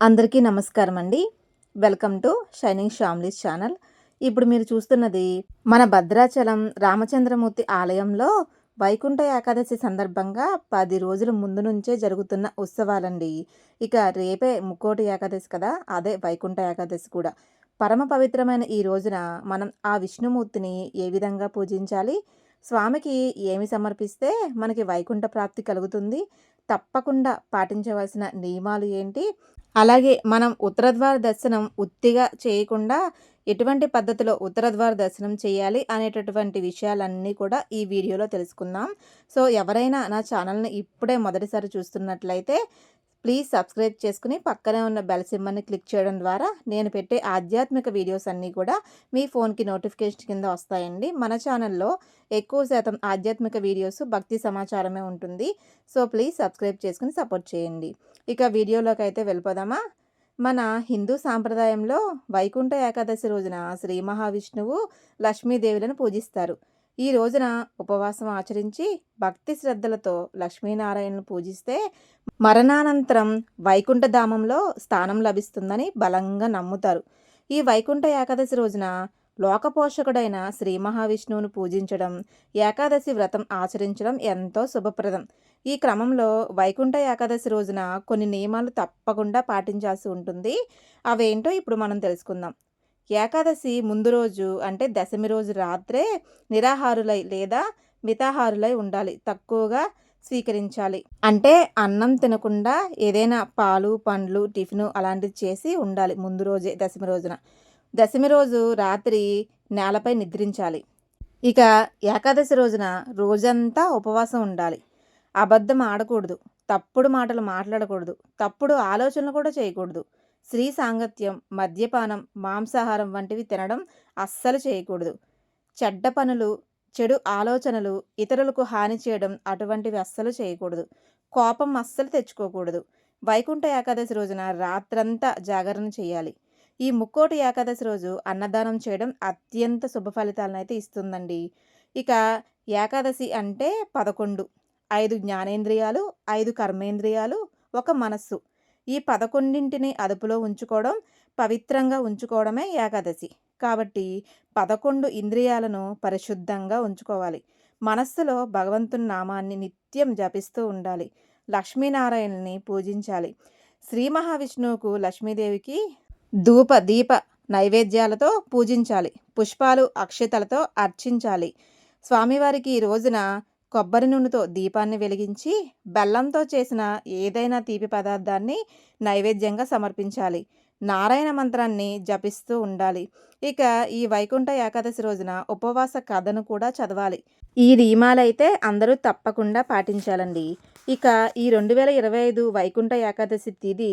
అందరికీ నమస్కారం అండి welcome to shining Shamlee's channel. ఇప్పుడు మీరు చూస్తున్నది మన భద్రాచలం రామచంద్రమూర్తి ఆలయంలో వైకుంఠ ఏకాదశి సందర్భంగా పది రోజుల ముందు నుంచే జరుగుతున్న ఉత్సవాలండి. ఇక రేపే ముక్కోటి ఏకాదశి కదా అదే వైకుంఠ ఏకాదశి కూడా. పరమ పవిత్రమైన ఈ రోజున మనం ఆ విష్ణుమూర్తిని ఏ విధంగా పూజించాలి? స్వామికి ఏమి సమర్పిస్తే మనకి వైకుంఠ ప్రాప్తి కలుగుతుంది? తప్పకుండా పాటించవలసిన నియమాలు ఏంటి? అలాగే మనం ఉత్తరద్వార దర్శనం ఉత్తిగా చేయకుండా ఎటువంటి పద్ధతిలో ఉత్తరద్వార దర్శనం చేయాలి అనేటటువంటి విషయాలన్నీ కూడా ఈ వీడియోలో తెలుసుకుందాం. సో ఎవరైనా నా ఛానల్ని ఇప్పుడే మొదటిసారి చూస్తున్నట్లయితే ప్లీజ్ సబ్స్క్రైబ్ చేసుకుని పక్కనే ఉన్న బెల్ సిమ్మని క్లిక్ చేయడం ద్వారా నేను పెట్టే ఆధ్యాత్మిక వీడియోస్ అన్నీ కూడా మీ ఫోన్కి నోటిఫికేషన్ కింద వస్తాయండి. మన ఛానల్లో ఎక్కువ శాతం ఆధ్యాత్మిక వీడియోస్ భక్తి సమాచారమే ఉంటుంది. సో ప్లీజ్ సబ్స్క్రైబ్ చేసుకుని సపోర్ట్ చేయండి. ఇక వీడియోలోకి అయితే వెళ్ళిపోదామా? మన హిందూ సాంప్రదాయంలో వైకుంఠ ఏకాదశి రోజున శ్రీ మహావిష్ణువు లక్ష్మీదేవులను పూజిస్తారు. ఈ రోజున ఉపవాసం ఆచరించి భక్తి శ్రద్ధలతో లక్ష్మీనారాయణను పూజిస్తే మరణానంతరం వైకుంఠధామంలో స్థానం లభిస్తుందని బలంగా నమ్ముతారు. ఈ వైకుంఠ ఏకాదశి రోజున లోకపోషకుడైన శ్రీ మహావిష్ణువును పూజించడం ఏకాదశి వ్రతం ఆచరించడం ఎంతో శుభప్రదం. ఈ క్రమంలో వైకుంఠ ఏకాదశి రోజున కొన్ని నియమాలు తప్పకుండా పాటించాల్సి ఉంటుంది. అవేంటో ఇప్పుడు మనం తెలుసుకుందాం. ఏకాదశి ముందు రోజు అంటే దశమి రోజు రాత్రే నిరాహారులై లేదా మితాహారులై ఉండాలి. తక్కువగా స్వీకరించాలి. అంటే అన్నం తినకుండా ఏదైనా పాలు పండ్లు టిఫిన్ అలాంటివి చేసి ఉండాలి ముందు రోజే దశమి రోజున. దశమి రోజు రాత్రి నేలపై నిద్రించాలి. ఇక ఏకాదశి రోజున రోజంతా ఉపవాసం ఉండాలి. అబద్ధం ఆడకూడదు. తప్పుడు మాటలు మాట్లాడకూడదు. తప్పుడు ఆలోచనలు కూడా చేయకూడదు. స్త్రీ సాంగత్యం మద్యపానం మాంసాహారం వంటివి తినడం అస్సలు చేయకూడదు. చెడ్డ పనులు చెడు ఆలోచనలు ఇతరులకు హాని చేయడం అటువంటివి అస్సలు చేయకూడదు. కోపం అస్సలు తెచ్చుకోకూడదు. వైకుంఠ ఏకాదశి రోజున రాత్రంతా జాగరణ చేయాలి. ఈ ముక్కోటి ఏకాదశి రోజు అన్నదానం చేయడం అత్యంత శుభ ఫలితాలను అయితే ఇస్తుందండి. ఇక ఏకాదశి అంటే పదకొండు. ఐదు జ్ఞానేంద్రియాలు ఐదు కర్మేంద్రియాలు ఒక మనస్సు. ఈ పదకొండింటిని అదుపులో ఉంచుకోవడం పవిత్రంగా ఉంచుకోవడమే ఏకాదశి. కాబట్టి పదకొండు ఇంద్రియాలను పరిశుద్ధంగా ఉంచుకోవాలి. మనస్సులో భగవంతుని నామాన్ని నిత్యం జపిస్తూ ఉండాలి. లక్ష్మీనారాయణని పూజించాలి. శ్రీ మహావిష్ణువుకు లక్ష్మీదేవికి ధూప దీప నైవేద్యాలతో పూజించాలి. పుష్పాలు అక్షతలతో అర్చించాలి. స్వామివారికి ఈ రోజున కొబ్బరి నూనెతో దీపాన్ని వెలిగించి బెల్లంతో చేసిన ఏదైనా తీపి పదార్థాన్ని నైవేద్యంగా సమర్పించాలి. నారాయణ మంత్రాన్ని జపిస్తూ ఉండాలి. ఇక ఈ వైకుంఠ ఏకాదశి రోజున ఉపవాస కథను కూడా చదవాలి. ఈ నియమాలైతే అందరూ తప్పకుండా పాటించాలండి. ఇక ఈ రెండు వేల ఇరవై ఐదు వైకుంఠ ఏకాదశి తేదీ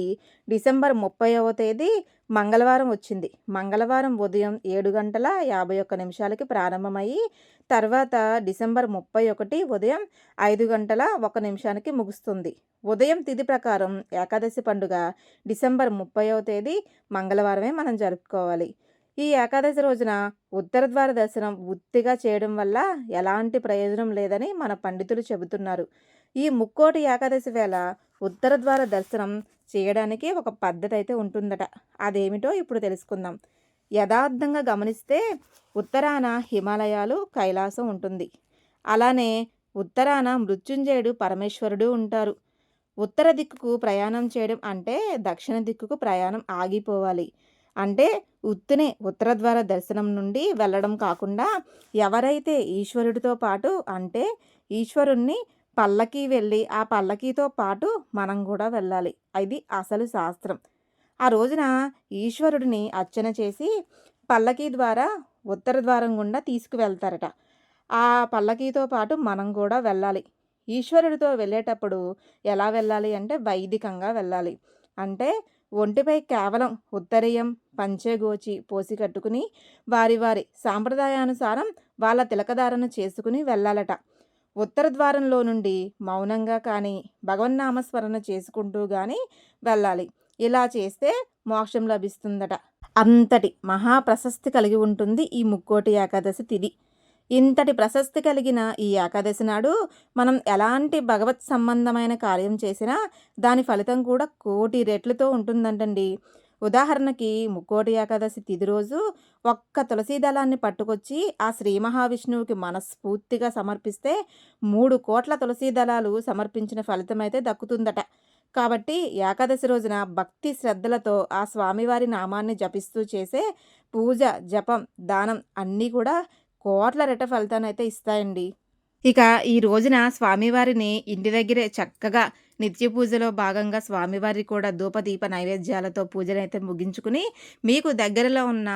డిసెంబర్ ముప్పైవ తేదీ మంగళవారం వచ్చింది. మంగళవారం ఉదయం ఏడు గంటల యాభై ఒక్క నిమిషాలకి ప్రారంభమయ్యి తర్వాత డిసెంబర్ ముప్పై ఒకటి ఉదయం ఐదు గంటల ఒక నిమిషానికి ముగుస్తుంది. ఉదయం తిథి ప్రకారం ఏకాదశి పండుగ డిసెంబర్ ముప్పైవ తేదీ మంగళవారమే మనం జరుపుకోవాలి. ఈ ఏకాదశి రోజున ఉత్తర ద్వార దర్శనం ఉత్తిగా చేయడం వల్ల ఎలాంటి ప్రయోజనం లేదని మన పండితులు చెబుతున్నారు. ఈ ముక్కోటి ఏకాదశి వేళ ఉత్తర ద్వార దర్శనం చేయడానికి ఒక పద్ధతి అయితే ఉంటుందట. అదేమిటో ఇప్పుడు తెలుసుకుందాం. యథార్థంగా గమనిస్తే ఉత్తరాన హిమాలయాలు కైలాసం ఉంటుంది. అలానే ఉత్తరాన మృత్యుంజయుడు పరమేశ్వరుడు ఉంటారు. ఉత్తర దిక్కుకు ప్రయాణం చేయడం అంటే దక్షిణ దిక్కుకు ప్రయాణం ఆగిపోవాలి. అంటే ఉత్తినే ఉత్తర ద్వార దర్శనం నుండి వెళ్ళడం కాకుండా ఎవరైతే ఈశ్వరుడితో పాటు అంటే ఈశ్వరుణ్ణి పల్లకి వెళ్ళి ఆ పల్లకీతో పాటు మనం కూడా వెళ్ళాలి. అది అసలు శాస్త్రం. ఆ రోజున ఈశ్వరుడిని అర్చన చేసి పల్లకీ ద్వారా ఉత్తర ద్వారం గుండా తీసుకువెళ్తారట. ఆ పల్లకీతో పాటు మనం కూడా వెళ్ళాలి. ఈశ్వరుడితో వెళ్ళేటప్పుడు ఎలా వెళ్ళాలి అంటే వైదికంగా వెళ్ళాలి. అంటే ఒంటిపై కేవలం ఉత్తరీయం పంచెగోచి పోసి కట్టుకుని వారి వారి సాంప్రదాయానుసారం వాళ్ళ తిలకధారణ చేసుకుని వెళ్ళాలట. ఉత్తర ద్వారంలో నుండి మౌనంగా కానీ భగవన్నామస్మరణ చేసుకుంటూ కానీ వెళ్ళాలి. ఇలా చేస్తే మోక్షం లభిస్తుందట. అంతటి మహాప్రశస్తి కలిగి ఉంటుంది ఈ ముక్కోటి ఏకాదశి తిథి ఇంతటి ప్రశస్తి కలిగిన ఈ ఏకాదశి నాడు మనం ఎలాంటి భగవత్ సంబంధమైన కార్యం చేసినా దాని ఫలితం కూడా కోటి రెట్లతో ఉంటుందంటండి. ఉదాహరణకి ముక్కోటి ఏకాదశి తిది రోజు ఒక్క తులసీ దళాన్ని పట్టుకొచ్చి ఆ శ్రీ మహావిష్ణువుకి మనస్ఫూర్తిగా సమర్పిస్తే మూడు కోట్ల తులసీ దళాలు సమర్పించిన ఫలితం అయితే దక్కుతుందట. కాబట్టి ఏకాదశి రోజున భక్తి శ్రద్ధలతో ఆ స్వామివారి నామాన్ని జపిస్తూ చేసే పూజ జపం దానం అన్నీ కూడా కోట్ల రెట ఫలితాన్ని అయితే ఇస్తాయండి. ఇక ఈ రోజున స్వామివారిని ఇంటి దగ్గరే చక్కగా నిత్య పూజలో భాగంగా స్వామివారి కూడా ధూపదీప నైవేద్యాలతో పూజనైతే ముగించుకుని మీకు దగ్గరలో ఉన్న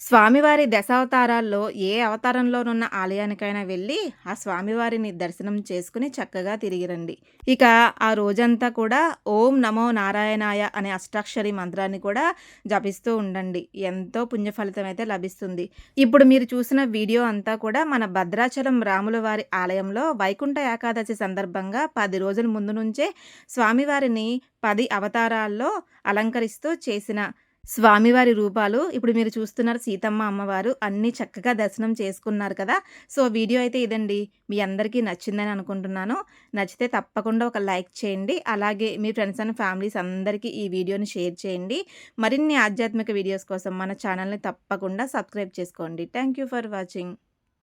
స్వామివారి దశావతారాల్లో ఏ అవతారంలోనున్న ఆలయానికైనా వెళ్ళి ఆ స్వామివారిని దర్శనం చేసుకుని చక్కగా తిరిగి రండి. ఇక ఆ రోజంతా కూడా ఓం నమో నారాయణాయ అనే అష్టాక్షరి మంత్రాన్ని కూడా జపిస్తూ ఉండండి. ఎంతో పుణ్యఫలితం అయితే లభిస్తుంది. ఇప్పుడు మీరు చూసిన వీడియో అంతా కూడా మన భద్రాచలం రాముల వారి ఆలయంలో వైకుంఠ ఏకాదశి సందర్భంగా పది రోజుల ముందు నుంచే స్వామివారిని పది అవతారాల్లో అలంకరిస్తూ చేసిన స్వామివారి రూపాలు ఇప్పుడు మీరు చూస్తున్నారు సీతమ్మ అమ్మవారు. అన్నీ చక్కగా దర్శనం చేసుకున్నారు కదా. సో వీడియో అయితే ఇదండి. మీ అందరికీ నచ్చిందని అనుకుంటున్నాను. నచ్చితే తప్పకుండా ఒక లైక్ చేయండి. అలాగే మీ ఫ్రెండ్స్ అండ్ ఫ్యామిలీస్ అందరికీ ఈ వీడియోని షేర్ చేయండి. మరిన్ని ఆధ్యాత్మిక వీడియోస్ కోసం మన ఛానల్ని తప్పకుండా సబ్స్క్రైబ్ చేసుకోండి. Thank you for watching.